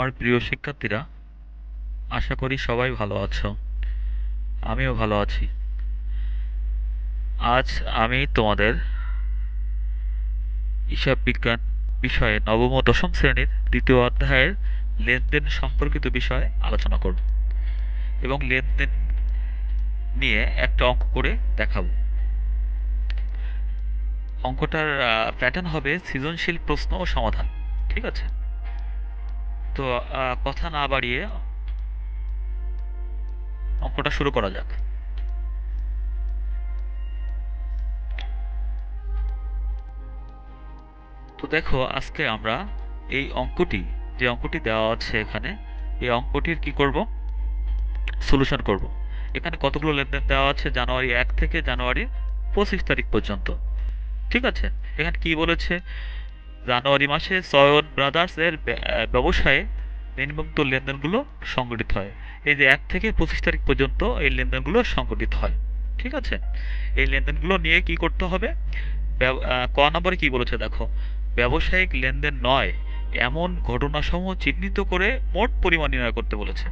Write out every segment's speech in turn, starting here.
আমার প্রিয় শিক্ষার্থীরা, আশা করি সবাই ভালো আছো। আমিও ভালো আছি। আজ আমি তোমাদের হিসাব বিজ্ঞান বিষয়ে নবম ও দশম শ্রেণির দ্বিতীয় অধ্যায়ের লেনদেন সম্পর্কিত বিষয়ে আলোচনা করব এবং লেনদেন নিয়ে একটা অঙ্ক করে দেখাবো। অঙ্কটার প্যাটার্ন হবে সৃজনশীল প্রশ্ন ও সমাধান, ঠিক আছে? তো কথা না বাড়িয়ে অঙ্কটা শুরু করা যাক। তো দেখো, আজকে আমরা এই অঙ্কটি, যে অঙ্কটি দেওয়া আছে এখানে, এই অঙ্কটির কি করব? সলিউশন করব। এখানে কতগুলো লেনদেন দেওয়া আছে? জানুয়ারি এক থেকে জানুয়ারি পঁচিশ তারিখ পর্যন্ত। ঠিক আছে? এখানে কি বলেছে? জানুয়ারি মাসে সয়ন ব্রাদার্স এর ব্যবসায়ে নিম্নোক্ত লেনদেনগুলো সংগঠিত হয়। এই যে এক থেকে পঁচিশ তারিখ পর্যন্ত এই লেনদেনগুলো সংগঠিত হয়। ঠিক আছে? এই লেনদেনগুলো নিয়ে কি করতে হবে? ক নম্বরে কি বলেছে দেখো? ব্যবসায়িক লেনদেন নয়, এমন ঘটনাসমূহ চিহ্নিত করে মোট পরিমাণ নির্ণয় করতে বলেছে।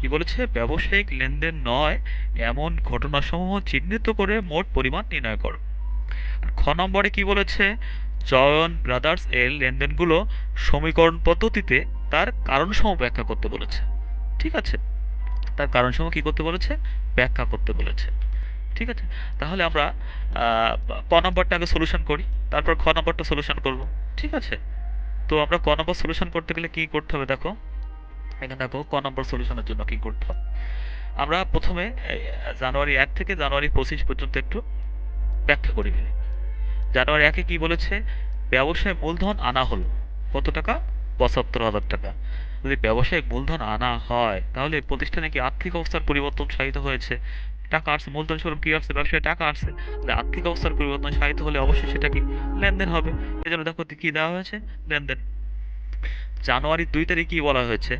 কি বলেছে? ব্যবসায়িক লেনদেন নয়, এমন ঘটনাসমূহ চিহ্নিত করে মোট পরিমাণ নির্ণয় করো। খ নম্বরে কি বলেছে? জয়ন ব্রাদার্স এর লেনদেনগুলো সমীকরণ পদ্ধতিতে তার কারণসমূহ ব্যাখ্যা করতে বলেছে। ঠিক আছে? তার কারণসমূহ কি করতে বলেছে? ব্যাখ্যা করতে বলেছে। ঠিক আছে? তাহলে আমরা ক নম্বরটা আগে সলিউশন করি, তারপর খ নম্বরটা সলিউশন করব। ঠিক আছে? তো আমরা ক নম্বর সলিউশন করতে গেলে কি করতে হবে দেখো? এখানে দেখো, ক নম্বর সলিউশনের জন্য কি করতে হবে। আমরা প্রথমে জানুয়ারি এক থেকে জানুয়ারি পঁচিশ পর্যন্ত একটু ব্যাখ্যা করে ফেলি জানুয়ারি একে কি বলেছে? ব্যবসায় মূলধন আনা হলো। কত টাকা? পঁচাত্তর হাজার টাকা। যদি ব্যবসায়িক মূলধন আনা হয়, তাহলে প্রতিষ্ঠানে কি আর্থিক অবস্থার পরিবর্তন সাহিত হয়েছে? টাকা আসছে, মূলধন স্বরূপ কি আসছে? ব্যবসায় টাকা আসছে। আর্থিক অবস্থার পরিবর্তন সাহিত হলে অবশ্যই সেটা কি? লেনদেন হবে। এই জন্য দেখো কি দেওয়া হয়েছে? লেনদেন। জানুয়ারির দুই তারিখ কি বলা হয়েছে,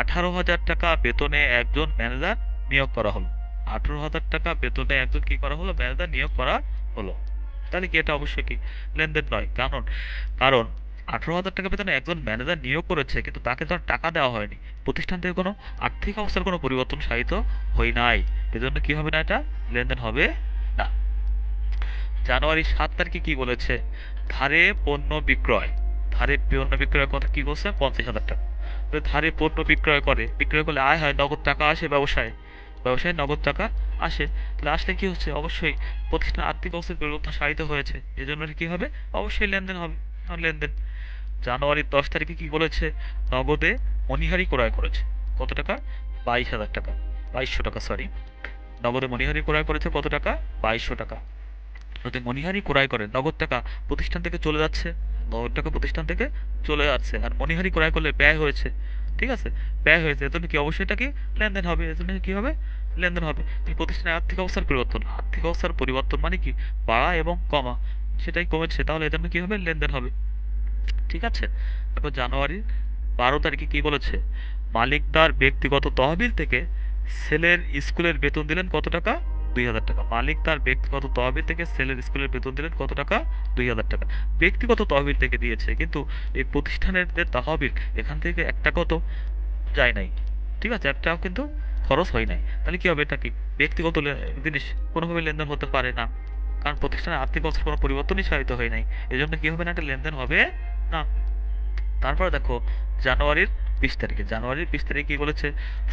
আঠারো হাজার টাকা বেতনে একজন ম্যানেজার নিয়োগ করা হলো। আঠারো হাজার টাকা বেতনে একজন কি করা হলো? ম্যানেজার নিয়োগ করা হলো। তাহলে কি এটা অবশ্যই কি লেনদেন নয়? কারণ কারণ আঠারো হাজার টাকা বেতনে একজন ম্যানেজার নিয়োগ করেছে, কিন্তু তাকে তো টাকা দেওয়া হয়নি। প্রতিষ্ঠান থেকে কোনো আর্থিক অবস্থার কোনো পরিবর্তন সাহিত হয় নাই। এজন্য কি হবে না এটা? লেনদেন হবে না। জানুয়ারি সাত তারিখে কি বলেছে? ধারে পণ্য বিক্রয়। ধারে পণ্য বিক্রয় কথা কি বলছে? পঞ্চাশ হাজার টাকা। ধারে পণ্য বিক্রয় করে। বিক্রয় করলে আয় হয়, নগদ টাকা আসে ব্যবসায়। ব্যবসায় নগদ টাকা আসে, তাহলে আসলে কি হচ্ছে? অবশ্যই প্রতিষ্ঠান আর্থিক অবস্থার পরিবর্তন সাহিত হয়েছে। এই জন্য কি হবে? অবশ্যই লেনদেন হবে লেনদেন। জানুয়ারির দশ তারিখে কি বলেছে? নগদে মণিহারি ক্রয় করেছে। কত টাকা? বাইশ হাজার টাকা। বাইশশো টাকা সরি নগদে মণিহারি ক্রয় করেছে কত টাকা? বাইশশো টাকা। যদি মণিহারি ক্রয় করে, নগদ টাকা প্রতিষ্ঠান থেকে চলে যাচ্ছে। নগদ টাকা প্রতিষ্ঠান থেকে চলে যাচ্ছে আর মণিহারি ক্রয় করলে ব্যয় হয়েছে ঠিক আছে? ব্যয় হয়েছে। এজন্য কি অবশ্যই এটা কি লেনদেন হবে। এজন্য কি হবে? লেনদেন হবে। প্রতিষ্ঠানের আর্থিক অবস্থার পরিবর্তন। আর্থিক অবস্থার পরিবর্তন মানে কি? বাড়া এবং কমা। সেটাই কমেছে। তাহলে এজন্য কি হবে? লেনদেন হবে। ঠিক আছে? তারপর জানুয়ারির বারো তারিখে কি বলেছে? মালিকদার ব্যক্তিগত তহবিল থেকে ছেলের স্কুলের বেতন দিলেন কত টাকা? দুই হাজার টাকা। মালিক তার ব্যক্তিগত তহবিল থেকে ছেলের স্কুলের বেতন দিলেন কত টাকা? দুই হাজার টাকা। ব্যক্তিগত তহবিল থেকে দিয়েছে, কিন্তু এই প্রতিষ্ঠানের যে তহবিল, এখান থেকে এক টাকাও তো যায় নাই। ঠিক আছে একটাও কিন্তু খরচ হয় নাই। তাহলে কি হবে? এটা কি ব্যক্তিগত জিনিস কোনোভাবে লেনদেন হতে পারে না। কারণ প্রতিষ্ঠানের আর্থিক অবস্থার কোনো পরিবর্তনের সাহিত হয় নাই। এই জন্য কি হবে না? একটা লেনদেন হবে না। তারপর দেখো, জানুয়ারির বিশ তারিখে। জানুয়ারির বিশ তারিখে কি বলেছে?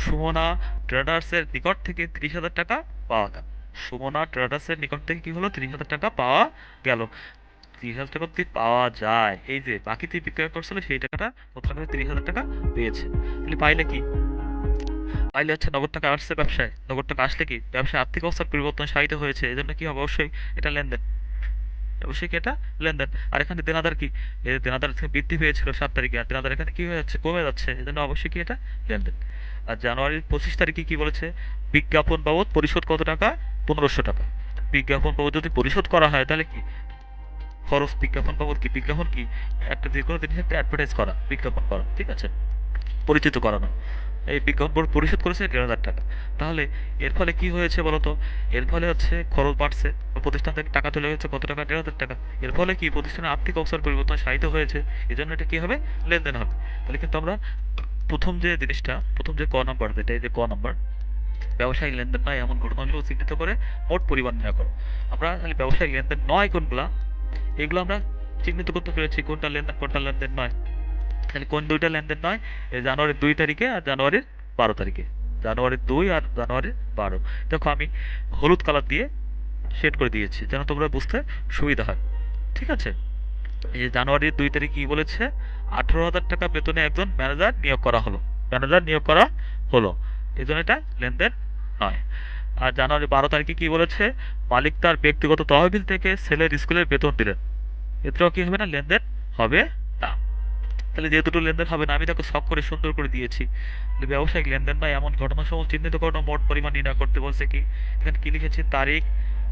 সুমনা ট্রেডার্সের নিকট থেকে তিরিশ হাজার টাকা পাওয়া গেল। সুমনা ট্রেডার্সের নিকট থেকে কি হলো? তিরিশ হাজার টাকা পাওয়া গেল। তিরিশ হাজার টাকা অব্দি পাওয়া যায়। এই যে বাকিতে বিক্রয় করছিল, সেই টাকাটা প্রথম তিরিশ হাজার টাকা পেয়েছে। তাহলে পাইলে কি? পাইলে হচ্ছে নগদ টাকা আসছে ব্যবসায়। নগদ টাকা আসলে কি? ব্যবসায় আর্থিক অবস্থার পরিবর্তন সাহিত্য হয়েছে। এই জন্য কি হবে? অবশ্যই এটা লেনদেন। এটা? লেনদেন। আর এখানে দেনাদার কি? দেনাদার বৃদ্ধি পেয়েছিল সাত তারিখে, আর দেনাদার এখানে হয়ে যাচ্ছে? কমে যাচ্ছে। এই জন্য অবশ্যই কি এটা? লেনদেন। আর জানুয়ারির পঁচিশ তারিখে কি বলেছে? বিজ্ঞাপন বাবদ পরিশোধ কত টাকা? পনেরোশো টাকা। বিজ্ঞাপন বাবদ যদি পরিশোধ করা হয়, তাহলে কি? খরচ বিজ্ঞাপন বাবদ কি? বিজ্ঞাপন কি? একটা যে কোনো জিনিস একটা অ্যাডভার্টাইজ করা, বিজ্ঞাপন করা, ঠিক আছে? পরিচিত করানো। এই বিজ্ঞাপন বোর্ড পরিশোধ করেছে দেড় হাজার টাকা। তাহলে এর ফলে কি হয়েছে বলতো এর ফলে হচ্ছে খরচ বাড়ছে, প্রতিষ্ঠান থেকে টাকা চলে গেছে, কত টাকা? দেড় হাজার টাকা। এর ফলে কি প্রতিষ্ঠানের আর্থিক অবস্থার পরিবর্তন সাহিত্য হয়েছে? এই জন্য এটা কি হবে? লেনদেন হবে। তাহলে কিন্তু আমরা প্রথম যে জিনিসটা, প্রথম যে ক নাম্বার, যেটা এই যে ক নাম্বার, ব্যবসায়িক লেনদেন নয় এমন ঘটনাগুলো চিহ্নিত করে মোট পরিমাণ নেওয়া করো। আমরা তাহলে ব্যবসায়িক লেনদেন নয় কোনগুলা? এগুলো আমরা চিহ্নিত করতে পেরেছি কোনটা লেনদেন কোনটা লেনদেন নয়। তাহলে কোন দুইটা লেনদেন নয় এই জানুয়ারির দুই তারিখে আর জানুয়ারির বারো তারিখে। জানুয়ারির দুই আর জানুয়ারির বারো। দেখো আমি হলুদ কালার দিয়ে শেড করে দিয়েছি, যেন তোমরা বুঝতে সুবিধা হয়। ঠিক আছে? এই জানুয়ারির দুই তারিখ কি বলেছে? আঠারো হাজার টাকা বেতনে একজন ম্যানেজার নিয়োগ করা হলো। ম্যানেজার নিয়োগ করা হলো। এই জন্য এটা লেনদেন নয়। আর জানুয়ারি বারো তারিখে কি বলেছে? মালিক তার ব্যক্তিগত তহবিল থেকে ছেলের স্কুলের বেতন দিলেন। এতেও কি হবে না? লেনদেন হবে তাহলে যে দুটো লেনদেন হবে না, আমি তাকে শখ করে সুন্দর করে দিয়েছি। ব্যবসায়িক লেনদেন বা এমন ঘটনা সমূহ চিহ্নিত করানো মোট পরিমাণ নির্ণয় করতে বলছে কি? এখানে কি লিখেছি? তারিখ,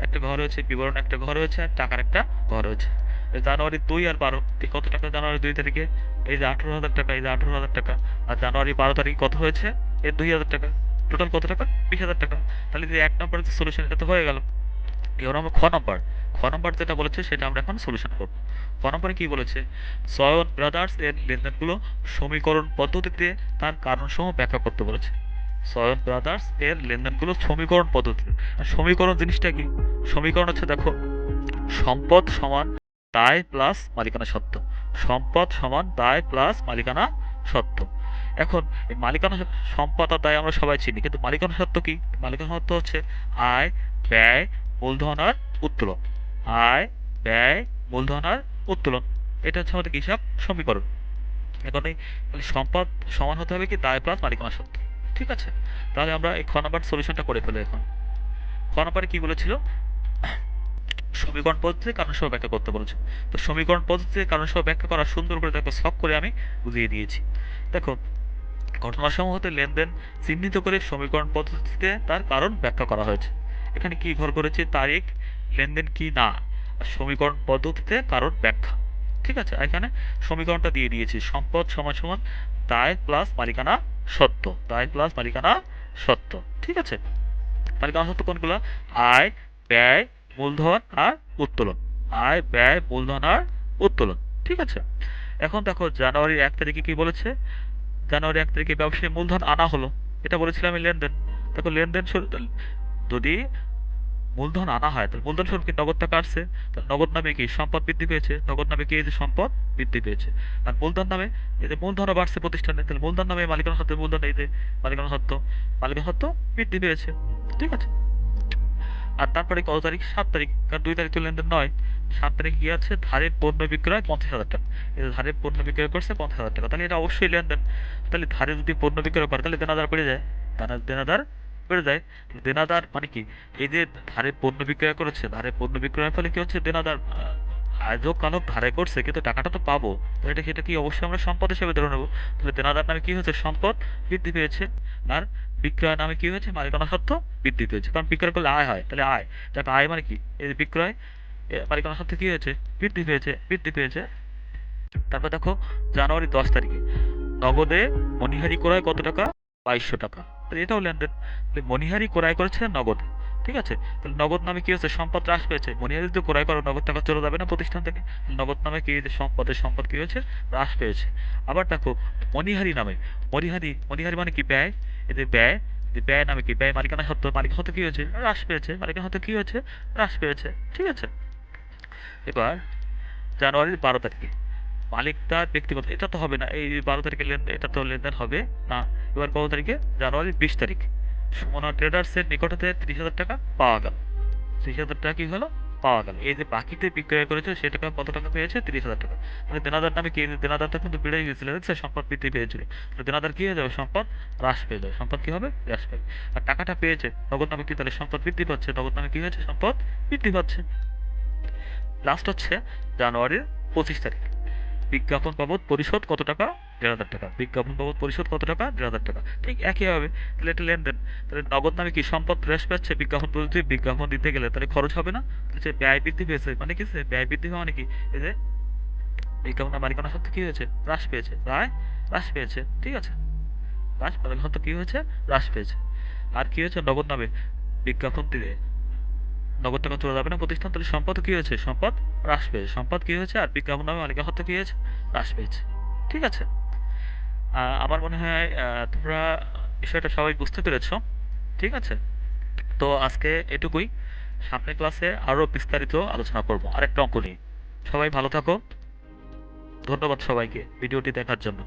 একটা ঘর হয়েছে বিবরণ, একটা ঘর হয়েছে আর টাকার একটা ঘর হয়েছে জানুয়ারি দুই আর বারো কত টাকা? জানুয়ারি দুই তারিখে, এই যে আঠারো হাজার টাকা, এই যে আঠারো হাজার টাকা। আর জানুয়ারি বারো তারিখ কত হয়েছে? এই দুই হাজার টাকা। টোটাল কত টাকা? বিশ হাজার টাকা। তাহলে যে এক নম্বরের যে সলিউশন এটা তো হয়ে গেল। এবার আমরা খ নম্বর খ নম্বর যেটা বলেছে, সেটা আমরা এখন সলিউশন করব। নম্বরে কি বলেছে? সয়ন ব্রাদার্স এর লেনদেনগুলো সমীকরণ পদ্ধতিতে তার কারণসমূহ ব্যাখ্যা করতে বলেছে। সয়ন ব্রাদার্স এর লেনদেনগুলো সমীকরণ পদ্ধতিতে। আর সমীকরণ জিনিসটা কি? সমীকরণ হচ্ছে দেখো, সম্পদ সমান দায় প্লাস মালিকানা সত্ত্ব। সম্পদ সমান দায় প্লাস মালিকানা সত্ত্ব। এখন এই মালিকানা সম্পদ আর দায় আমরা সবাই চিনি, কিন্তু মালিকানা সত্ত্ব কি? মালিকানা সত্ত্ব হচ্ছে আয়, ব্যয়, মূলধন আর উত্তোলন। আয়, ব্যয়, মূলধন আর উত্তোলন। এটা হচ্ছে আমাদের হিসাব সমীকরণ। এখন এই সম্পদ সমান হতে হবে কি? দায় প্লাস মালিকানা সত্ত্ব ঠিক আছে? তাহলে আমরা এই খ সলিউশনটা করে ফেলো এখন। খ নাম্বারে কি বলেছিল? সমীকরণ পদ্ধতিতে কারণ সহ ব্যাখ্যা করতে বলেছে। তো সমীকরণ পদ্ধতিতে কারণ সহ ব্যাখ্যা করা সুন্দর করে দেখো শখ করে আমি বুঝিয়ে দিয়েছি। দেখো ঘটনাসমূহ হতে লেনদেন চিহ্নিত করে সমীকরণ পদ্ধতিতে তার কারণ ব্যাখ্যা করা হয়েছে। এখানে কি ঘর করেছে? তারিখ, লেনদেন কি না? সমীকরণ পদ্ধতিতে কারণ ব্যাখ্যা। ঠিক আছে? এখানে সমীকরণটা দিয়ে দিয়েছি। সম্পদ সমান সমান দায় প্লাস মালিকানা সত্য। দায় প্লাস মালিকানা সত্য। ঠিক আছে? মালিকানা সত্য কোনগুলো? আয়, ব্যয়, মূলধন আর উত্তোলন। আয়, ব্যয়, মূলধন আর উত্তোলন। ঠিক আছে? এখন দেখো, জানুয়ারির এক তারিখে কি বলেছে? জানুয়ারি এক তারিখে ব্যবসায়ী মূলধন আনা হলো। এটা বলেছিলাম আমি লেনদেন। দেখো, লেনদেন যদি মূলধন আনা হয়। তাহলে মূলধন স্বরূপ কি নগদ টাকা আসছে? নগদ নামে কি সম্পদ বৃদ্ধি পেয়েছে? নগদ নামে কি এই যে সম্পদ বৃদ্ধি পেয়েছে? আর মূলধন নামে এই যে মূলধনও বাড়ছে প্রতিষ্ঠানে, তাহলে মূলধন নামে মালিকানা সত্ত্বে মূলধন এই যে মালিকানা সত্ত্ব মালিকানা সত্ত্ব বৃদ্ধি পেয়েছে। ঠিক আছে? আর তারপরে কত তারিখ? সাত তারিখ। কারণ দুই তারিখ তো লেনদেন নয়। সাত তারিখ কি আছে? ধারের পণ্য বিক্রয় পঞ্চাশ হাজার টাকা। যে ধারের পণ্য বিক্রয় করছে পঞ্চাশ হাজার টাকা। তাহলে এটা অবশ্যই লেনদেন। তাহলে ধারে যদি পণ্য বিক্রয় করে, তাহলে দেনাদার বেড়ে যায়। দেনা- দেনাদার বেড়ে যায় দেনাদার মানে কি? এই যে ধারে পণ্য বিক্রয় করেছে, ধারে পণ্য বিক্রয়ের ফলে কি হচ্ছে? দেনাদার আজও কালক ধারে করছে, কিন্তু টাকাটা তো পাবো। তাহলে এটা সেটা কি অবশ্যই আমরা সম্পদ হিসেবে ধরে নেব? তাহলে দেনাদার নামে কি হয়েছে? সম্পদ বৃদ্ধি পেয়েছে। আর বিক্রয় নামে কি হয়েছে? মালিকানা সত্ত্ব বৃদ্ধি পেয়েছে। কারণ বিক্রয় করলে আয় হয়, তাহলে আয়। যাকে আয় মানে কি? এই বিক্রয় মালিকানা সত্ত্বে কি হয়েছে? বৃদ্ধি পেয়েছে বৃদ্ধি পেয়েছে। তারপর দেখো জানুয়ারি দশ তারিখে। নগদে মণিহারি ক্রয় কত টাকা? বাইশশো টাকা। এটাও লেনদেন। মণিহারি ক্রয় করেছে নগদ। ঠিক আছে? তাহলে নগদ নামে কি হচ্ছে সম্পদ হ্রাস পেয়েছে। মণিহারি যদি ক্রয় করো, নগদ টাকা চলে যাবে না প্রতিষ্ঠান থেকে। নগদ নামে কি হয়েছে? সম্পদের সম্পদ কি হয়েছে? হ্রাস পেয়েছে। আবার দেখো মণিহারি নামে। মণিহারি মণিহারি মানে কি ব্যয়? এদের ব্যয় ব্যয় নামে কি? ব্যয় মালিকানা সত্ত্ব মালিকানা সত্ত্ব কি হয়েছে? হ্রাস পেয়েছে। মালিকানা সত্ত্ব কি হয়েছে? হ্রাস পেয়েছে। ঠিক আছে? এবার জানুয়ারির বারো তারিখে। মালিক তার ব্যক্তিগত, এটা তো হবে না, এই বারো তারিখে লেনদেন এটা তো লেনদেন হবে না। এবার কত তারিখে জানুয়ারির বিশ তারিখ সুমনা ট্রেডার্সের নিকট হতে ত্রিশ হাজার টাকা পাওয়া গেল। ত্রিশ হাজার টাকা কি হলো? পাওয়া গেল। এই যে বাকিতে বিক্রয় করেছে, সে টাকা কত টাকা পেয়েছে? তিরিশ হাজার টাকা। মানে দেনাদার নামে কি দেনাদারটা কিন্তু বেড়ে গেছিল দেখছে সম্পদ বৃদ্ধি পেয়েছিল। তাহলে দেনাদার কি হয়ে যাবে? সম্পদ হ্রাস পেয়ে যাবে। সম্পদ কি হবে? হ্রাস পাবে আর টাকাটা পেয়েছে, নগদ নামে কি তাহলে সম্পদ বৃদ্ধি পাচ্ছে? নগদ নামে কি হয়েছে? সম্পদ বৃদ্ধি পাচ্ছে। লাস্ট হচ্ছে জানুয়ারির পঁচিশ তারিখ। বিজ্ঞাপন বাবদ পরিশোধ কত টাকা? দেড় হাজার টাকা। বিজ্ঞাপন বাবদ পরিশোধ কত টাকা? দেড় হাজার টাকা। ঠিক একইভাবে তাহলে এটা লেনদেন। তাহলে নগদ নামে কি সম্পদ হ্রাস পাচ্ছে? বিজ্ঞাপন পদ্ধতি বিজ্ঞাপন দিতে গেলে তাহলে খরচ হবে না? যে ব্যয় বৃদ্ধি পেয়েছে। মানে কি সে ব্যয় বৃদ্ধি হওয়া মানে কি? এই যে বিজ্ঞাপনের মালিকানা সত্ত্বে কি হয়েছে? হ্রাস পেয়েছে। প্রায় হ্রাস পেয়েছে। ঠিক আছে? হ্রাস মালিকানা সত্ত্ব কি হয়েছে? হ্রাস পেয়েছে। আর কী হয়েছে? নগদ নামে বিজ্ঞাপন দিলে। নগদ টাকা চলে যাবে না প্রতিষ্ঠান, তাহলে সম্পদ কি হয়েছে? সম্পদ হ্রাস পেয়েছে। সম্পদ কি হয়েছে? আর বিজ্ঞাপন নামে মালিকানা সত্ত্ব কি হয়েছে হ্রাস পেয়েছে। ঠিক আছে? আমার মনে হয় তোমরা বিষয়টা সবাই বুঝতে পেরেছ। ঠিক আছে? তো আজকে এটুকুই। সামনের ক্লাসে আরও বিস্তারিত আলোচনা করব। আরেকটা অঙ্ক নিয়ে। সবাই ভালো থাকো। ধন্যবাদ সবাইকে ভিডিওটি দেখার জন্য।